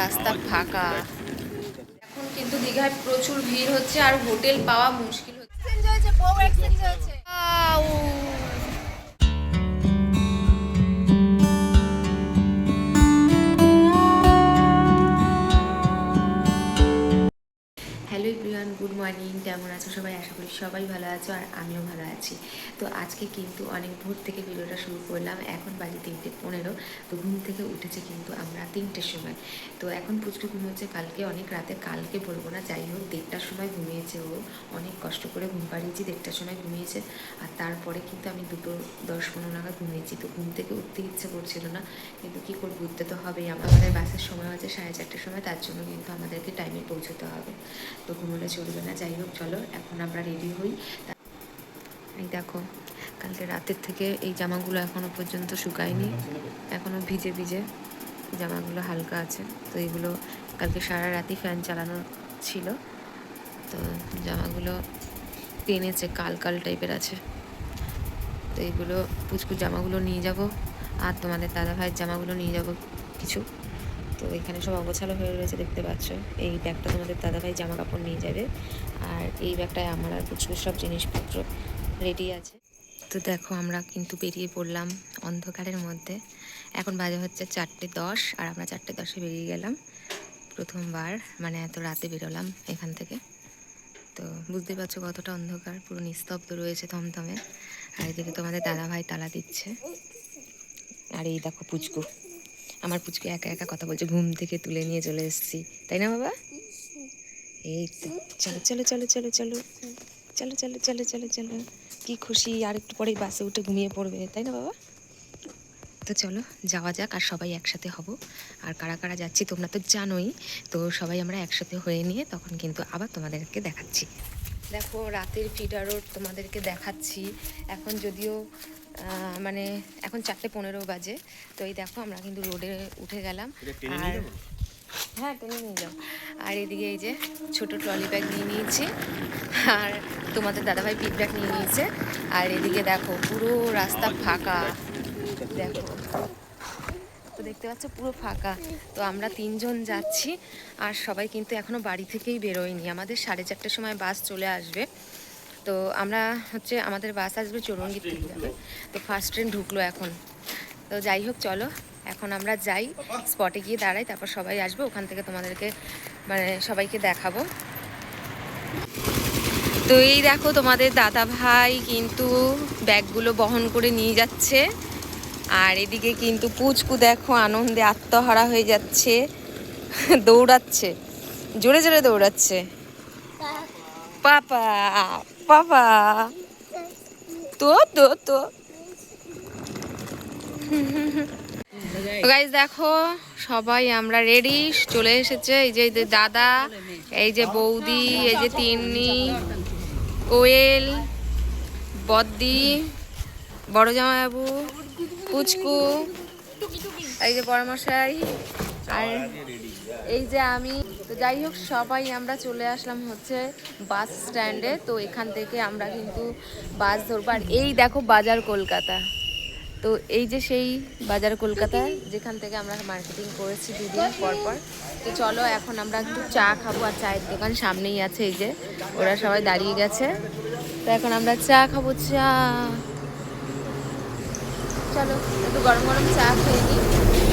রাস্তা ফাঁকা। এখন কিন্তু দীঘায় প্রচুর ভিড় হচ্ছে আর হোটেল পাওয়া মুশকিল হচ্ছে। Everyone, good morning. কেমন আছো সবাই? আশা করি সবাই ভালো আছো আর আমিও ভালো আছি। তো আজকে কিন্তু অনেক ভোর থেকে ভিডিওটা শুরু করলাম। এখন বাজে তিনটে পনেরো। তো ঘুম থেকে উঠেছে কিন্তু আমরা তিনটের সময়। তো এখন পুচকু ঘুমোচ্ছে কালকে অনেক রাতে, কালকে বলব না। যাই হোক, দেড়টার সময় ঘুমিয়েছে ও। অনেক কষ্ট করে ঘুম পাড়িয়েছি, দেড়টার সময় ঘুমিয়েছে। আর তারপরে কিন্তু আমি দুটো দশ পনেরো নাগাদ ঘুমিয়েছি। তো ঘুম থেকে উঠতে ইচ্ছে করছিল না। কিন্তু কী করব, উঠতে তো হবেই। আমাদের বাসের সময় আছে সাড়ে চারটের সময়। তার জন্য কিন্তু আমাদেরকে টাইমে পৌঁছতে হবে। তো ঘুমোলে চলবে না। যাই হোক, চলো, এখন আমরা রেডি হই। এই দেখো, কালকে রাতের থেকে এই জামাগুলো এখনও পর্যন্ত শুকায়নি। এখনও ভিজে ভিজে জামাগুলো হালকা আছে। তো এগুলো কালকে সারা রাতি ফ্যান চালানো ছিল। তো জামাগুলো টেনেছে কাল কাল টাইপের আছে। তো এইগুলো পুচকু জামাগুলো নিয়ে যাব। আর তোমাদের দাদা ভাইয়ের জামাগুলো নিয়ে যাব কিছু। তো এখানে সব অগোছালো হয়ে রয়েছে, দেখতে পাচ্ছ। এই ব্যাগটা তোমাদের দাদাভাই জামা কাপড় নিয়ে যাবে। আর এই ব্যাগটায় আমার আর কিছু সব জিনিসপত্র রেডি আছে। তো দেখো, আমরা কিন্তু বেরিয়ে পড়লাম অন্ধকারের মধ্যে। এখন বাজে হচ্ছে চারটে দশ, আর আমরা চারটে দশে বেরিয়ে গেলাম। প্রথমবার মানে এত রাতে বেরোলাম এখান থেকে। তো বুঝতে পারছ কতটা অন্ধকার, পুরো নিস্তব্ধ রয়েছে থমথমে। আর এদিকে তোমাদের দাদাভাই তালা দিচ্ছে। আর এই দেখো পুচকু। আমার পুচকে একা একা কথা বলছে, ঘুম থেকে তুলে নিয়ে চলে এসেছি। তাই না বাবা? এই তো, চলো চলো চলো চলো চলো চলো চলো চলো চলো চলো। কি খুশি, আর একটু পরেই বাসে উঠে ঘুমিয়ে পড়বে, তাই না বাবা? তো চলো, যাওয়া যাক, আর সবাই একসাথে হব। আর কারা কারা যাচ্ছি তোমরা তো জানোই, তো সবাই আমরা একসাথে হয়ে নিয়ে তখন কিন্তু আবার তোমাদেরকে দেখাচ্ছি। দেখো, রাতের ফিডার রোড তোমাদেরকে দেখাচ্ছি। এখন যদিও মানে এখন চারটে পনেরো বাজে। তো এই দেখো আমরা কিন্তু রোডে উঠে গেলাম। আর হ্যাঁ টেনে নিয়ে যাও। আর এদিকে এই যে ছোট ট্রলি ব্যাগ নিয়ে নিয়েছি। আর তোমাদের দাদাভাই পিক ব্যাগ নিয়ে নিয়েছে। আর এদিকে দেখো পুরো রাস্তা ফাঁকা। দেখো তো দেখতে পাচ্ছ পুরো ফাঁকা। তো আমরা তিনজন যাচ্ছি। আর সবাই কিন্তু এখনও বাড়ি থেকেই বেরোয়নি। আমাদের সাড়ে চারটের সময় বাস চলে আসবে। তো আমরা হচ্ছে আমাদের বাস আসবে চৌরঙ্গি থেকে। যাবে তো ফার্স্ট ট্রেন ঢুকলো এখন। তো যাই হোক চলো। এখন আমরা যাই স্পটে গিয়ে দাঁড়াই তারপর সবাই আসবে ওখান থেকে তোমাদেরকে মানে সবাইকে দেখাবো। তো এই দেখো তোমাদের দাদা ভাই কিন্তু ব্যাগগুলো বহন করে নিয়ে যাচ্ছে। আর এদিকে কিন্তু পুচকু দেখো আনন্দে আত্মহারা হয়ে যাচ্ছে। দৌড়াচ্ছে। জোরে জোরে দৌড়াচ্ছে। পাপা। পাপা তো তো তো। গাইজ দেখো, সবাই আমরা রেডি চলে এসেছে। এই যে দাদা, এই যে বৌদি, এই যে তিন্নি, কোয়েল, বদ্দি, বড় জামাইবাবু, পুচকু, এই যে বড়মশাই আর এই যে আমি তো যাই হোক সবাই আমরা চলে আসলাম হচ্ছে বাস স্ট্যান্ডে তো এখান থেকে আমরা কিন্তু বাস ধরবো। আর এই দেখো বাজার কলকাতা। তো এই যে সেই বাজার কলকাতা যেখান থেকে আমরা মার্কেটিং করেছি দুদিন পর পর। তো চলো এখন আমরা একটু চা খাব আর চায়ের দোকান সামনেই আছে এই যে ওরা সবাই দাঁড়িয়ে গেছে। তো এখন আমরা চা খাব চা। চলো একটু গরম গরম চা খেয়ে নিই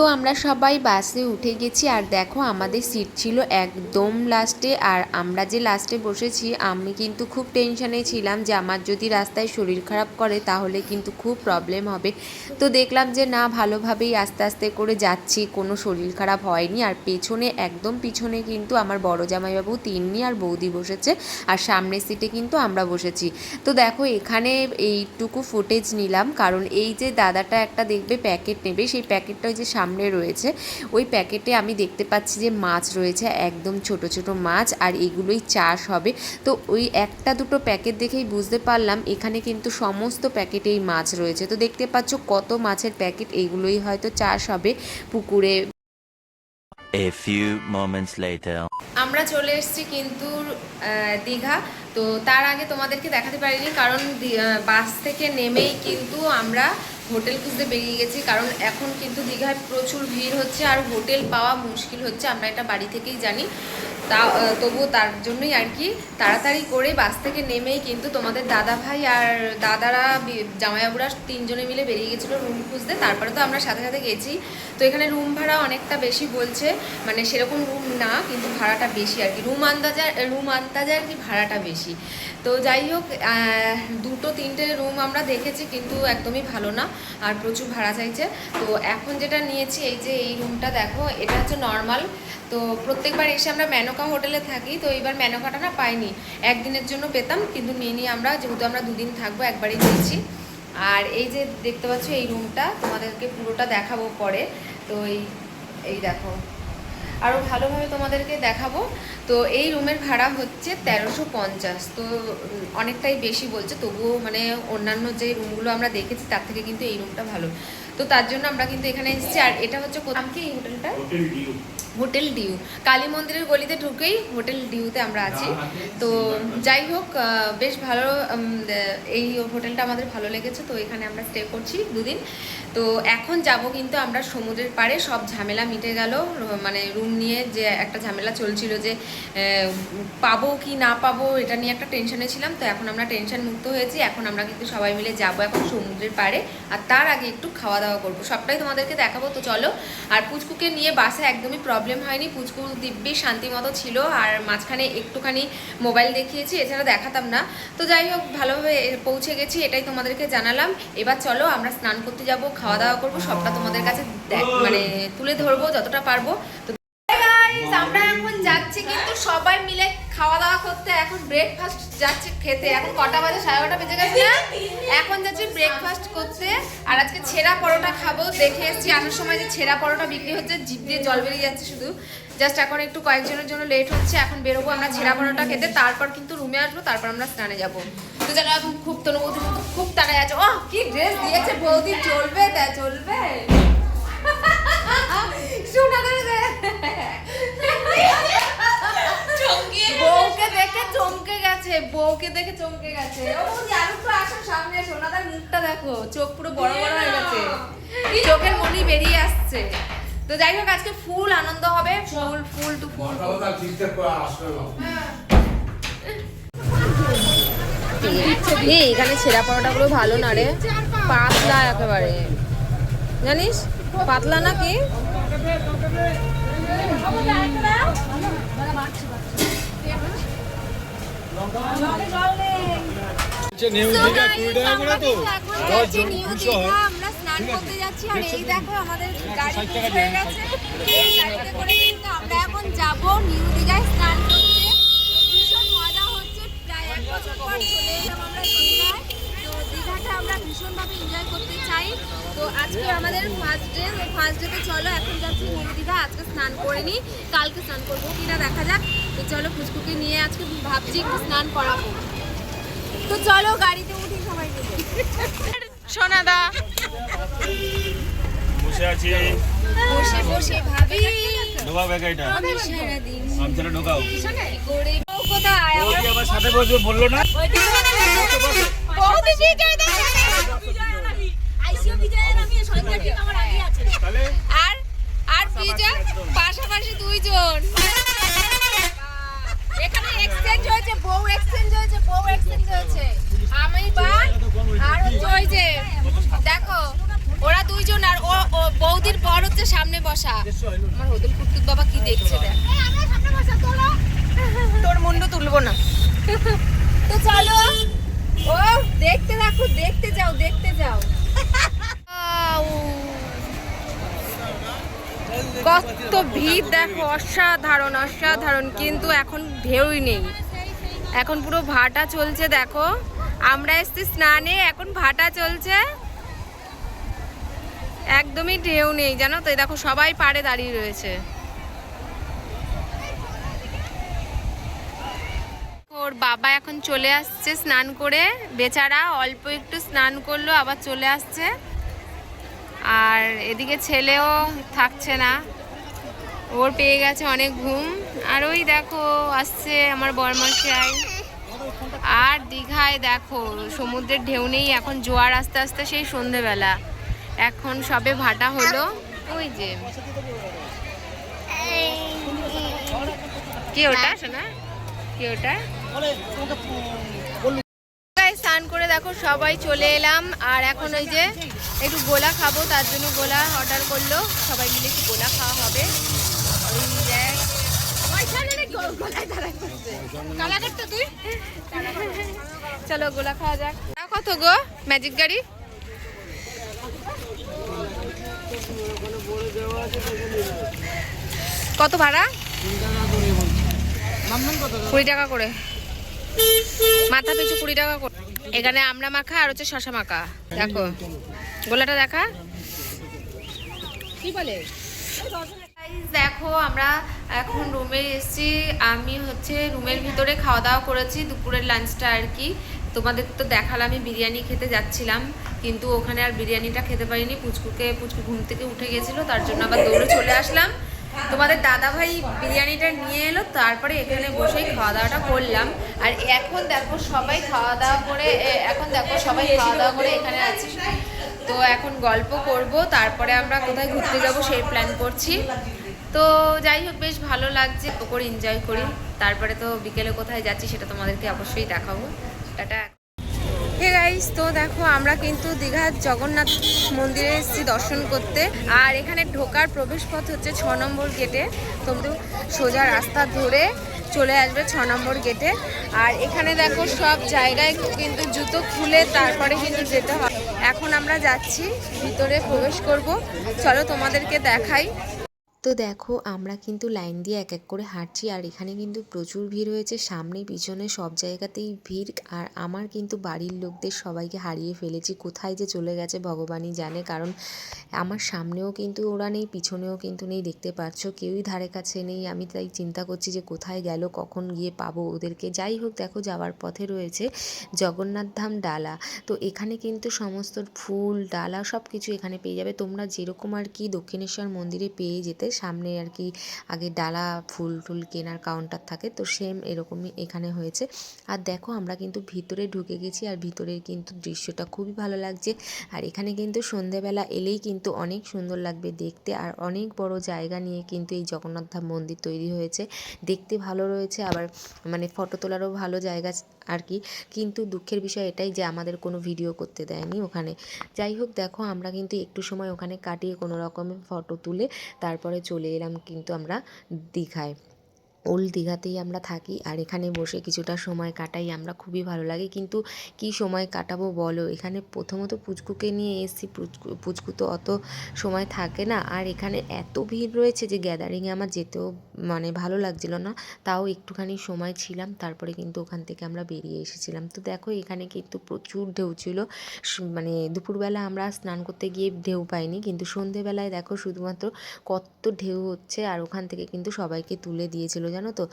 তো আমরা সবাই বাসে উঠে গেছি আর দেখো আমাদের সিট ছিল একদম লাস্টে আর আমরা যে লাস্টে বসেছি, আমি কিন্তু খুব টেনশনে ছিলাম যে আমার যদি রাস্তায় শরীর খারাপ করে তাহলে কিন্তু খুব প্রবলেম হবে। তো দেখলাম যে না, ভালোভাবেই আস্তে আস্তে করে যাচ্ছি, কোনো শরীর খারাপ হয়নি। আর পেছনে, একদম পিছনে কিন্তু আমার বড় জামাইবাবু, তিন্নি আর বৌদি বসেছে আর সামনের সিটে কিন্তু আমরা বসেছি। তো দেখো এখানে এইটুকু ফুটেজ নিলাম, কারণ এই যে দাদাটা একটা দেখবে প্যাকেট নেবে, সেই প্যাকেটটা ওই যে সামনে রয়েছে। ওই প্যাকেটে আমি দেখতে পাচ্ছি যে মাছ রয়েছে একদম ছোট ছোট মাছ আর এগুলোই চাষ হবে। তো ওই একটা দুটো প্যাকেট দেখেই বুঝতে পারলাম এখানে কিন্তু সমস্ত প্যাকেটেই মাছ রয়েছে। তো দেখতে পাচ্ছ কত মাছের প্যাকেট এইগুলোই হয়তো চাষ হবে পুকুরে। A few moments later. আমরা চলে এসেছি কিন্তু দীঘা। তো তার আগে তোমাদেরকে দেখাতে পারিনি কারণ বাস থেকে নেমেই কিন্তু আমরা হোটেল খুঁজতে বেরিয়ে গেছি, কারণ এখন কিন্তু দীঘায় প্রচুর ভিড় হচ্ছে আর হোটেল পাওয়া মুশকিল হচ্ছে, আমরা এটা বাড়ি থেকেই জানি। তা তবুও তার জন্যই আর কি তাড়াতাড়ি করে বাস থেকে নেমেই কিন্তু তোমাদের দাদা ভাই আর দাদারা জামাইবাবুরা তিনজনে মিলে বেরিয়ে গেছিল রুম খুঁজতে। তারপরে তো আমরা সাথে সাথে গেছি। তো এখানে রুম ভাড়া অনেকটা বেশি বলছে। মানে সেরকম রুম না, কিন্তু ভাড়াটা বেশি আর কি। রুম আন্দাজে রুম আন্দাজে আর কি ভাড়াটা বেশি। তো যাই হোক দুটো তিনটে রুম আমরা দেখেছি, কিন্তু একদমই ভালো না। আর প্রচুর ভাড়া চাইছে। তো এখন যেটা নিয়েছি, এই যে এই রুমটা দেখো, এটা হচ্ছে নর্মাল তো প্রত্যেকবার এসে আমরা মেনকা হোটেলে থাকি তো এইবার মেনকাটা না পাইনি। একদিনের জন্য পেতাম কিন্তু নিয়ে নিয়ে আমরা যেহেতু আমরা দুদিন থাকব একবারই নিয়েছি আর এই যে দেখতে পাচ্ছ এই রুমটা তোমাদেরকে পুরোটা দেখাবো পরে। তো এই এই দেখো। আরও ভালোভাবে তোমাদেরকে দেখাবো। তো এই রুমের ভাড়া হচ্ছে তেরোশো পঞ্চাশ। তো অনেকটাই বেশি বলছে তবুও মানে অন্যান্য যে রুমগুলো আমরা দেখেছি তার থেকে কিন্তু এই রুমটা ভালো। তো তার জন্য আমরা কিন্তু এখানে এসেছি। আর এটা হচ্ছে কোথাও কি এই হোটেলটা? Hotel due. কালী মন্দিরের গলিতে ঢুকেই হোটেল ডিউতে আমরা আছি। তো যাই হোক বেশ ভালো এই হোটেলটা আমাদের ভালো লেগেছে। তো এখানে আমরা স্টে করছি দুদিন। তো এখন যাব কিন্তু আমরা সমুদ্রের পাড়ে, সব ঝামেলা মিটে গেল। মানে রুম নিয়ে যে একটা ঝামেলা চলছিল যে পাবো কি না পাবো এটা নিয়ে একটা টেনশনে ছিলাম। তো এখন আমরা টেনশন মুক্ত হয়েছি। এখন আমরা কিন্তু সবাই মিলে যাব এখন সমুদ্রের পাড়ে। আর তার আগে একটু খাওয়া দাওয়া করব। সবটাই তোমাদেরকে দেখাবো, তো চলো। আর পুচকুকে নিয়ে বাসে একদমই প্রবলেম হয়নি। পুচকু দিব্যি শান্তি মতো ছিল। আর মাঝখানে একটুখানি মোবাইল দেখিয়েছি, এছাড়া দেখাতাম না। তো যাই হোক, ভালোভাবে পৌঁছে গেছি, এটাই তোমাদেরকে জানালাম। এবার চলো, আমরা স্নান করতে যাব খাওয়া দাওয়া করব, সবটা তোমাদের কাছে মানে তুলে ধরবো যতটা পারব। তো আমরা এখন যাচ্ছি কিন্তু সবাই মিলে খাওয়া দাওয়া করতে। এখন ব্রেকফাস্ট যাচ্ছে খেতে। এখন কটা বাজে? সাড়ে কটা বেজে গেছে না? এখন যাচ্ছি ব্রেকফাস্ট করতে। আর আজকে ছেঁড়া পরোটা খাব। দেখে এসেছি আসার সময় যে ছেঁড়া পরোটা বিক্রি হচ্ছে জিপ দিয়ে জল বেরিয়ে যাচ্ছে শুধু। জাস্ট এখন একটু কয়েকজনের জন্য লেট হচ্ছে। এখন বেরোবো আমরা ছেঁড়া পরোটা খেতে। তারপর কিন্তু রুমে আসব, তারপর আমরা স্নানে যাব। তো যারা এখন খুব তনুবৌদির মতো খুব তাড়ায় আছে। ও কি ড্রেস দিয়েছে বৌদি? চলবে তা চলবে। শোনা বউকে দেখে চমকে গেছে বউকে দেখে চমকে গেছে। ও বৌদি আর একটু আসো সামনে সোনাদার মুখটা দেখো। চোখ পুরো বড় বড় হয়ে গেছে। চোখের মনি বেরিয়ে আসছে। তো যাই হোক আজকে ফুল আনন্দ হবে। Full full to full. এই এখানে ছেঁড়া পরোটাগুলো ভালো না রে। পাতলা একেবারে। জানিস? পাতলা না কি? আমরা স্নান করতে যাচ্ছি আর এই দেখো আমাদের গাড়ি হয়ে গেছে। গাড়িতে করে কিন্তু আমরা এখন যাব নিউ দীঘায় স্নান করতে। ভীষণ মজা হচ্ছে প্রায় এক বছর পর চলে এলাম আমরা দীঘায় তো দীঘাটা আমরা ভীষণভাবে এনজয় করতে চাই তো আজকে আমাদের ফার্স্ট ডে তো ফার্স্ট ডেতে চলো এখন যাচ্ছি দীঘা আজকে স্নান করে নিই কালকে স্নান করব। কিনা দেখা যাক। তো চলো ফুচকুকে নিয়ে আজকে ভাবছি একটু স্নান করাবো। তো চলো গাড়িতে উঠি সবাই সোনাদা। বসে আছি। বসে বসে ভাবি। ঢোকাও আমি ঢোকাও। কোথায়? আবার সাথে বসবে বলল না দা তাহলে আর পাশাপাশি দুইজন। এখানে এক্সচেঞ্জ হয়েছে বউ এক্সচেঞ্জ হয়েছে বউ এক্সচেঞ্জ হয়েছে। আমি বা আর হচ্ছে ওই যে দেখো ওরা দুইজন আর ও ও বৌদির বর হচ্ছে সামনে বসা। আমার হদুল কুটুক বাবা কি দেখছে দেখ। তোর মুন্ডু তুলবো না। তো চলো। ও দেখতে দেখো দেখতে যাও দেখতে যাও। কত ভিড়, দেখো, অসাধারণ অসাধারণ, কিন্তু এখন ঢেউই নেই। এখন পুরো ভাটা চলছে, দেখো। আমরা এসছি স্নানে, এখন ভাটা চলছে। একদমই ঢেউ নেই, জানো তো? দেখো, সবাই পাড়ে দাঁড়িয়ে রয়েছে। ওর বাবা এখন চলে আসছে স্নান করে। বেচারা অল্প একটু স্নান করল, আবার চলে আসছে। আর এদিকে ছেলেও থাকছে না। ওর পেয়ে গেছে অনেক ঘুম। আর ওই দেখো আসছে আমার বরমশাই আর দীঘায় দেখো সমুদ্রের ঢেউ নেই এখন জোয়ার আস্তে আস্তে সেই সন্ধেবেলা। এখন সবে ভাটা হলো। ওই যে। কি ওটা? শোনা। কি ওটা? স্নান করে দেখো সবাই চলে এলাম। আর এখন ওই যে একটু গোলা খাব তার জন্য গোলা অর্ডার করল। সবাই মিলে একটু গোলা খাওয়া হবে। চলো গোলা খাওয়া যাক। কত গো? ম্যাজিক গাড়ি? কত ভাড়া? কুড়ি টাকা করে। মাথা পিছু কুড়ি টাকা এখানে আমরা মাখা আর হচ্ছে শশা মাখা। দেখো, গোলাটা দেখা? কি বলে? দেখো, আমরা এখন রুমে এসেছি। আমি হচ্ছে রুমের ভিতরে খাওয়া দাওয়া করেছি, দুপুরের লাঞ্চটা আর কি। তোমাদের তো দেখালাম, আমি বিরিয়ানি খেতে যাচ্ছিলাম, কিন্তু ওখানে আর বিরিয়ানিটা খেতে পারিনি। পুচকুকে, পুচকু ঘুম থেকে উঠে গেছিল, তার জন্য আবার দৌড়ে চলে আসলাম। তোমাদের দাদা ভাই বিরিয়ানিটা নিয়ে এলো, তারপরে এখানে বসেই খাওয়া দাওয়াটা করলাম। আর এখন দেখো সবাই খাওয়া দাওয়া করে এখন দেখো সবাই খাওয়া দাওয়া করে এখানে আছি। তো এখন গল্প করব, তারপরে আমরা কোথায় ঘুরতে যাব সেই প্ল্যান করছি। তো যাই হোক, বেশ ভালো লাগছে করে এনজয় করি। তারপরে তো বিকেলে কোথায় যাচ্ছি সেটা তোমাদেরকে অবশ্যই দেখাবো। টাটা। হে গাইস তো দেখো, আমরা কিন্তু দীঘার জগন্নাথ মন্দিরে এসেছি দর্শন করতে। আর এখানে ঢোকার প্রবেশ পথ হচ্ছে ছ নম্বর গেটে। তোমরা সোজা রাস্তা ধরে চলে আসবে ছ নম্বর গেটে। আর এখানে দেখো, সব জায়গায় কিন্তু জুতো খুলে তারপরে কিন্তু যেতে হয়। এখন আমরা যাচ্ছি, ভিতরে প্রবেশ করব। চলো তোমাদেরকে দেখাই। তো দেখো, আমরা কিন্তু লাইন দিয়ে এক এক করে হাঁটছি আর এখানে কিন্তু প্রচুর ভিড় হয়েছে। সামনে, পিছনে সব জায়গাতেই ভিড় আর আমার কিন্তু বাড়ির লোকদের সবাইকে হারিয়ে ফেলেছি। কোথায় যে চলে গেছে ভগবানই জানে, কারণ আমার সামনেও কিন্তু ওরা নেই, পিছনেও কিন্তু নেই, দেখতে পাচ্ছ? কেউই ধারে কাছে নেই। আমি তাই চিন্তা করছি যে কোথায় গেল, কখন গিয়ে পাবো ওদেরকে? যাই হোক, দেখো, যাওয়ার পথে রয়েছে জগন্নাথ ধাম ডালা। তো এখানে কিন্তু সমস্ত ফুল, ডালা সব কিছু এখানে পেয়ে যাবে। তোমরা যেরকম আর কি দক্ষিণেশ্বর মন্দিরে পেয়ে যেতে সামনে আর কি আগে ডালা ফুল টুল কেনার কাউন্টার থাকে, তো সেম এরকমই এখানে হয়েছে। আর দেখো আমরা কিন্তু ভিতরে ঢুকে গেছি আর ভিতরের কিন্তু দৃশ্যটা খুবই ভালো লাগছে। আর এখানে কিন্তু সন্ধেবেলা এলেই কিন্তু অনেক সুন্দর লাগবে দেখতে আর অনেক বড় জায়গা নিয়ে কিন্তু এই জগন্নাথ ধাম মন্দির তৈরি হয়েছে। দেখতে ভালো রয়েছে, আবার মানে ফটো তোলারও ভালো জায়গা আর কি কিন্তু দুঃখের বিষয় এটাই যে আমাদের কোনো ভিডিও করতে দেয়নি ওখানে। যাই হোক, দেখো আমরা কিন্তু একটু সময় ওখানে কাটিয়ে কোনো রকমের ফটো তুলে তারপরে চলে এলাম কিন্তু আমরা দীঘায়। ওল্ড দীঘাতেই আমরা থাকি আর এখানে বসে কিছুটা সময় কাটাই, আমরা খুবই ভালো লাগে। কিন্তু কি সময় কাটাবো বলো? এখানে প্রথমত পুচকুকে নিয়ে এসেছি, পুচকু পুচকু তো অত সময় থাকে না। আর এখানে এত ভিড় রয়েছে যে গ্যাদারিংয়ে আমার যেতেও মানে ভালো লাগছিল না। তাও একটুখানি সময় ছিলাম, তারপরে কিন্তু ওখান থেকে আমরা বেরিয়ে এসেছিলাম। তো দেখো, এখানে কিন্তু প্রচুর ঢেউ ছিল। মানে দুপুরবেলা আমরা স্নান করতে গিয়ে ঢেউ পাইনি। কিন্তু সন্ধেবেলায় দেখো, শুধুমাত্র কত ঢেউ হচ্ছে আর ওখান থেকে কিন্তু সবাইকে তুলে দিয়েছিল। জানো তো?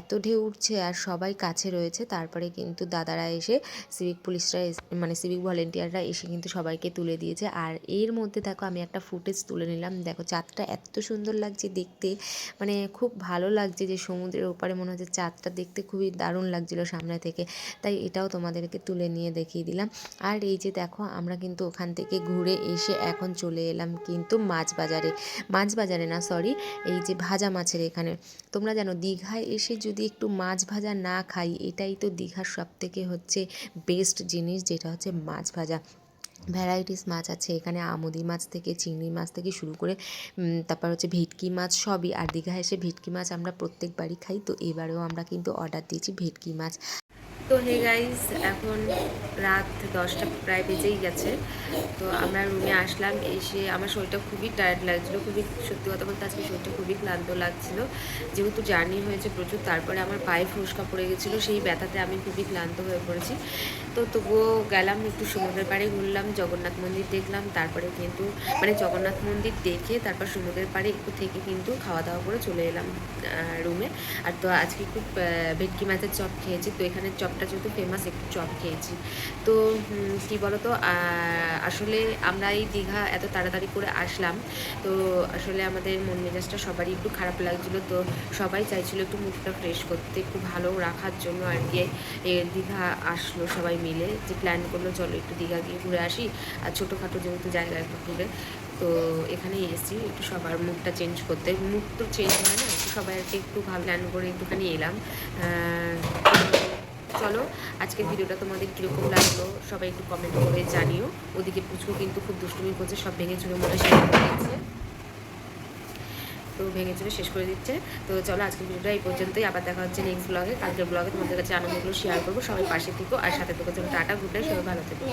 এত ঢেউ উঠছে আর সবাই কাছে রয়েছে। তারপরে কিন্তু দাদারা এসে সিভিক পুলিশরা মানে সিভিক ভলেন্টিয়াররা এসে কিন্তু সবাইকে তুলে দিয়েছে। আর এর মধ্যে দেখো, আমি একটা ফুটেজ তুলে নিলাম। দেখো, চাঁদটা এত সুন্দর লাগছে দেখতে। মানে খুব ভালো লাগছে যে সমুদ্রের ওপারে মনে হচ্ছে চাঁদটা দেখতে খুবই দারুণ লাগছিল সামনে থেকে। তাই এটাও তোমাদেরকে তুলে নিয়ে দেখিয়ে দিলাম। আর এই যে দেখো, আমরা কিন্তু ওখান থেকে ঘুরে এসে এখন চলে এলাম কিন্তু মাছ বাজারে। মাছ বাজারে না সরি এই যে ভাজা মাছের এখানে। তোমরা জানো দীঘায় এসে যদি একটু মাছ ভাজা না খাই, এটাই তো দীঘার সব থেকে হচ্ছে বেস্ট জিনিস, যেটা হচ্ছে মাছ ভাজা। ভ্যারাইটিস মাছ আছে এখানে, আমুদি মাছ থেকে, চিংড়ি মাছ থেকে শুরু করে তারপর হচ্ছে ভেটকি মাছ সবই। আর দীঘায় এসে ভেটকি মাছ আমরা প্রত্যেকবারই খাই, তো এবারেও আমরা কিন্তু অর্ডার দিয়েছি ভেটকি মাছ। তো হে গাইস এখন রাত দশটা প্রায় বেজেই গেছে। তো আমরা রুমে আসলাম এসে আমার শরীরটা খুবই টায়ার্ড লাগছিল খুবই সত্যি কথা বলতে আজকে শরীরটা খুবই ক্লান্ত লাগছিল। যেহেতু জার্নি হয়েছে প্রচুর তারপরে আমার পায়ে ফুসকা পড়ে গেছিল সেই ব্যথাতে আমি খুবই ক্লান্ত হয়ে পড়েছি। তো তবুও গেলাম একটু সমুদ্রের পাড়ে ঘুরলাম জগন্নাথ মন্দির দেখলাম তারপরে কিন্তু মানে জগন্নাথ মন্দির দেখে তারপর সমুদ্রের পাড়ে একটু থেকে কিন্তু খাওয়া দাওয়া করে চলে এলাম রুমে। আর তো আজকে আহ, ভেটকি মাছের চপ খেয়েছি তো এখানে চপ চপটা যেহেতু ফেমাস একটু চপ খেয়েছি। তো কি বলতো আসলে আমরা এই দীঘা এত তাড়াতাড়ি করে আসলাম। তো, আসলে আমাদের মন মেজাজটা সবারই একটু খারাপ লাগছিল। তো, সবাই চাইছিল একটু মুখটা ফ্রেশ করতে, একটু ভালো রাখার জন্য আর কি। দীঘা আসলো সবাই মিলে। যে প্ল্যান করল, চলো একটু দীঘা গিয়ে ঘুরে আসি। আর ছোটোখাটো যেহেতু জায়গা একটু ঘুরে। তো, এখানেই এসেছি, একটু সবার মুখটা চেঞ্জ করতে। মুখ তো চেঞ্জ হয় না একটু সবাই আর কি একটু ভাব প্ল্যান করে একটুখানি এলাম। চলো, আজকের ভিডিওটা তোমাদের কীরকম লাগল, সবাই একটু কমেন্ট করে জানিও। ওদিকে পুচকু কিন্তু খুব দুষ্টুমি করছে, সব ভেঙে চুড়ে মনে শেষ করে দিচ্ছে। তো ভেঙে চুড়ে শেষ করে দিচ্ছে। তো চলো, আজকের ভিডিওটা এই পর্যন্তই। আবার দেখা হচ্ছে নেক্সট ব্লগে কালকের ব্লগে তোমাদের কাছে আনন্দগুলো শেয়ার করব। সবাই পাশে থেকো, আর সাথে থেকে। চলো, টাটা গুড সবাই ভালো থেকো।